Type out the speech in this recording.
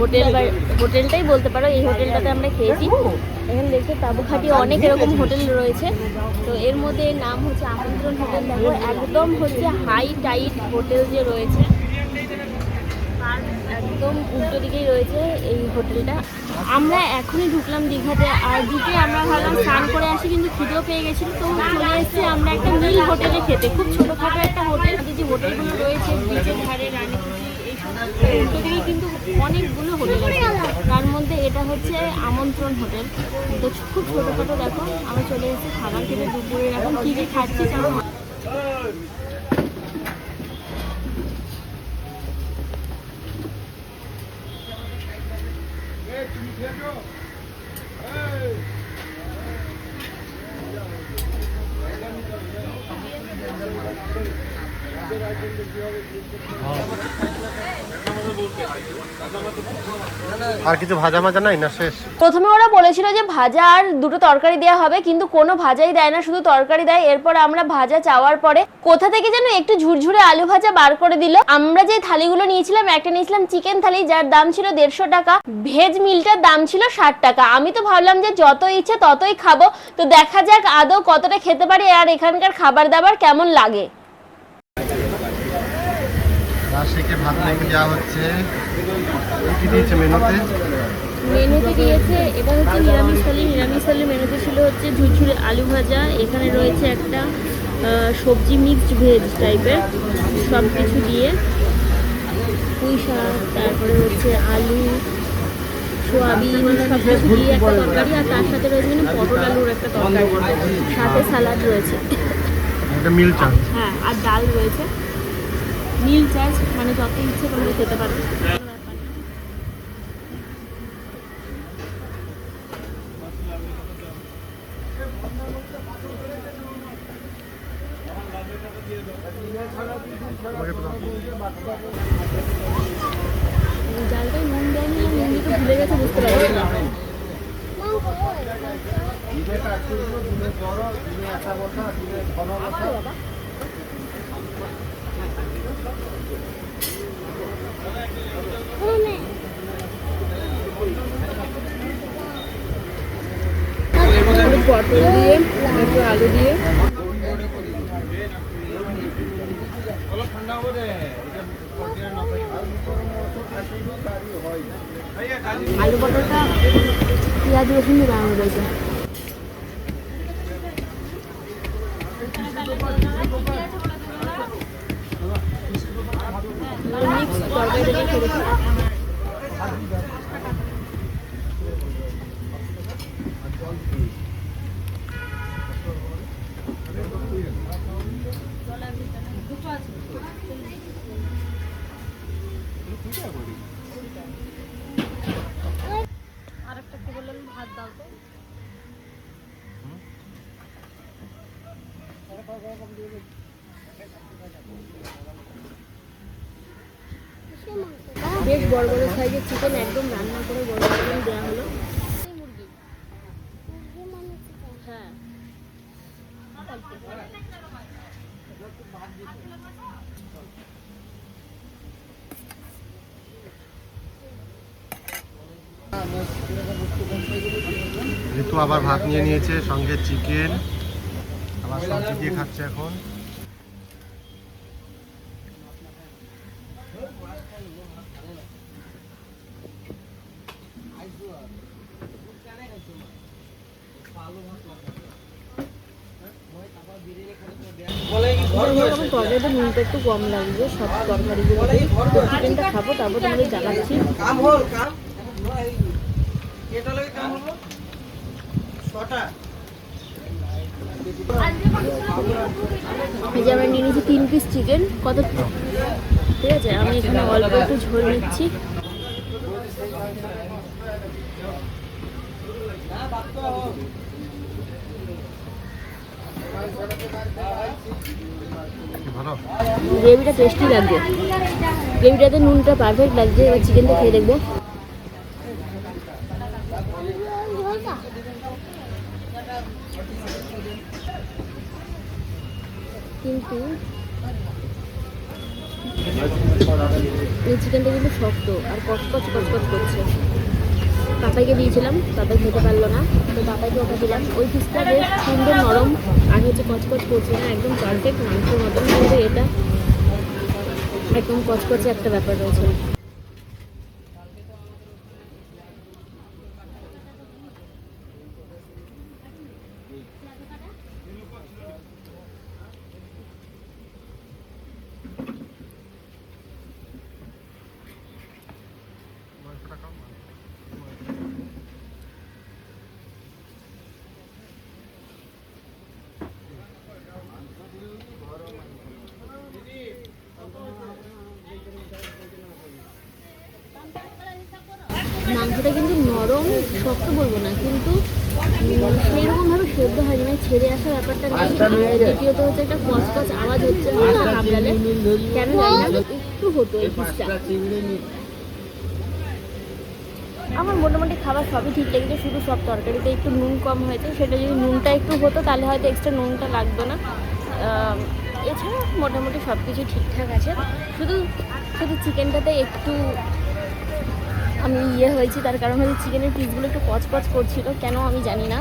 Hotel হোটেলটাই বলতে পারো, এই হোটেলটাতে আমরা খেয়েছি। এখানে দেখতে তাবুখাটি অনেক এরকম হোটেল রয়েছে। তো এর মধ্যে নাম হচ্ছে আমন্ত্রণ হোটেল। দেখো, একদম হচ্ছে হাই টাইট হোটেল যে রয়েছে, একদম উল্টো দিকেই রয়েছে এই হোটেলটা। আমরা এখনই ঢুকলাম দীঘাতে, আর ঢুকে আমরা ভাবলাম স্নান করে আসি, কিন্তু খিদেও পেয়ে গেছিল। তো চলে এসেছি আমরা একটা মিল হোটেলে খেতে। খুব ছোটোখাটো একটা হোটেল, যে হোটেলগুলো রয়েছে বিচের ধারে এইসব উল্টো কিন্তু অনেকগুলো হোটেল আছে। তার মধ্যে এটা হচ্ছে আমন্ত্রণ হোটেল। তো খুব ছোটোখাটো দেখো, আমরা চলে এসেছি খাবার খেতে দুপুরে। এখন কী কী খাচ্ছি চলো আর কিছু ভাজা মাজা নাই না শেষ? প্রথমে ওরা বলেছিল যে ভাজা আর দুটো তরকারি দেওয়া হবে, কিন্তু কোনো ভাজাই দেয় না, শুধু তরকারি দেয়। এরপর আমরা ভাজা চাওয়ার পরে কোথা থেকে যেন একটু ঝুরঝুরে আলু ভাজা বার করে দিল। আমরা যে থালিগুলো নিয়েছিলাম, একটা নিয়েছিলাম চিকেন থালি, যার দাম ছিল দেড়শো টাকা। ভেজ মিলটার দাম ছিল ষাট টাকা। আমি তো ভাবলাম যে যত ইচ্ছে ততই খাব। তো দেখা যাক আদৌ কতটা খেতে পারি আর এখানকার খাবার দাবার কেমন লাগে। রাশিকে ভাত রেখে যাওয়া হচ্ছে। কি দিয়েছে মেনুতে? মেনুতে দিয়েছে এটা হচ্ছে নিরামিষ থালি নিরামিষ থালির মেনুতে ছিল হচ্ছে ঝুরঝুরে আলু ভাজা এখানে রয়েছে একটা সবজি মিক্সড ভেজ টাইপের সব কিছু দিয়ে। পুঁই শাক তারপরে হচ্ছে আলু সোয়াবিন সব কিছু দিয়ে একটা তরকারি আর তার সাথে রয়েছে মানে পটল আলুর একটা তরকারি। সাথে স্যালাড রয়েছে। মিল হ্যাঁ আর ডাল রয়েছে। মিল চার্জ মানে যত ইচ্ছে তোমরা খেতে পারো কোনো ব্যাপার না। তোমাকে তো দাও। ডালটাই নুন দেয়নি ভুলে গেছে, বুঝতে পারছি না একটু পটল দিয়ে একটু আলু দিয়ে আলু পটলটা পেঁয়াজ রসুন দিয়ে বানানো রয়েছে। মিক্স তরকারি থেকে খেয়েছি আরেকটা কি বললেন ভাত দাও তো বেশ বড় বড় সাইজের চিকেন একদম রান্না করে বড় বড় দেওয়া হলো। হ্যাঁ। ঋতু আবার ভাত নিয়ে নিয়েছে, সঙ্গে চিকেন আবার সবজি দিয়ে খাচ্ছে এখন। তরকারিটা নুনটা একটু কম লাগবে সব তরকারিগুলো চিকেনটা খাব তারপর তোমাদের জানাচ্ছি। এই যে আমরা নিয়ে নিয়েছি তিন পিস চিকেন কত? ঠিক আছে আমি এখানে অল্প একটু ঝোল নিচ্ছি। কি ভালো গ্রেভিটা টেস্টি লাগছে গ্রেভিটাতে নুনটা পারফেক্ট লাগছে এবার চিকেনটা খেয়ে দেখব। কিন্তু এই চিকেনটা কিন্তু শক্ত আর কচকচ কচকচ করছে। পাপাইকে দিয়েছিলাম, পাপাই খেতে পারল না। তো পাপাইকে ওটা দিলাম। ওই পিসটা বেশ সুন্দর নরম, আর হচ্ছে কচকচ করছে না, একদম পারফেক্ট মাংসের মতন। কিন্তু এটা একদম কচকচে একটা ব্যাপার রয়েছে। মাংসটা কিন্তু নরম শক্ত বলব না কিন্তু সেইরকমভাবে সেদ্ধ হয়নি মানে ছেড়ে আসা ব্যাপারটা নেই দ্বিতীয়ত হচ্ছে একটা কচকচ আওয়াজ হচ্ছে না কামড়ালে কেন জানি না একটু হতো এই আমার মোটামুটি খাবার সবই ঠিক লেগেছে শুধু সব তরকারিতে একটু নুন কম হয়েছে। সেটা যদি নুনটা একটু হতো তাহলে হয়তো এক্সট্রা নুনটা লাগতো না। এছাড়া মোটামুটি সব কিছু ঠিকঠাক আছে। শুধু শুধু চিকেনটাতে একটু আমি ইয়ে হয়েছি, তার কারণ হচ্ছে চিকেনের পিসগুলো একটু পচপচ করছিল, কেন আমি জানি না।